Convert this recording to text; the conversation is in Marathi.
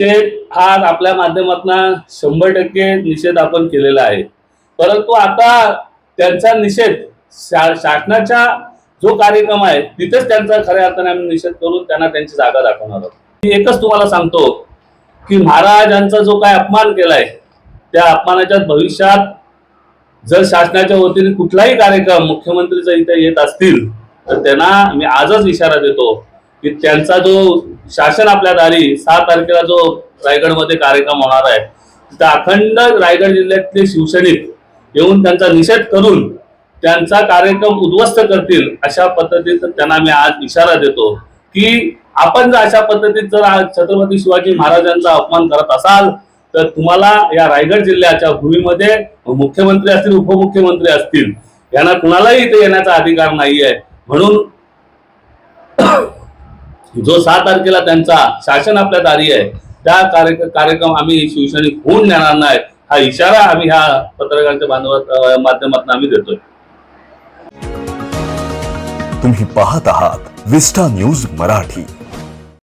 ते हा आपल्या माध्यमातून शंभर टक्के निषेध आपण केलेला आहे. परंतु आता त्यांचा निषेध शा- शासनाचा जो कार्यक्रम आहे तिथेच त्यांचा खऱ्या अर्थाने आम्ही निषेध करून त्यांना त्यांची जागा दाखवणार आहोत. मी एकच तुम्हाला सांगतो की महाराजांचा जो काय अपमान केलाय त्या अपमानाच्या भविष्यात जर शासनाच्या वतीने कुठलाही कार्यक्रम मुख्यमंत्रीचा इथे येत असतील तर त्यांना मी आजच इशारा देतो की त्यांचा जो शासन आपल्या दारी सहा तारखेला जो रायगडमध्ये कार्यक्रम होणार आहे तिथं अखंड रायगड जिल्ह्यातले शिवसैनिक येऊन त्यांचा निषेध करून त्यांचा कार्यक्रम उद्ध्वस्त करतील अशा पद्धतीचा त्यांना मी आज इशारा देतो की आपण जर अशा पद्धतीत जर आज छत्रपती शिवाजी महाराजांचा अपमान करत असाल तर तुम्हाला या रायगड जिल्ह्याच्या भूमीमध्ये मुख्यमंत्री असतील उपमुख्यमंत्री असतील यांना कुणालाही इथे येण्याचा अधिकार नाहीये. म्हणून जो सहा तारखेला त्यांचा शासन आपल्या दारी आहे त्या कार्य कार्यक्रम आम्ही शिवसैनिक होऊन देणार नाही हा इशारा आम्ही ह्या पत्रकारांच्या बांधवात माध्यमातून आम्ही देतोय. तुम्ही पाहत आहात विस्टा न्यूज मराठी.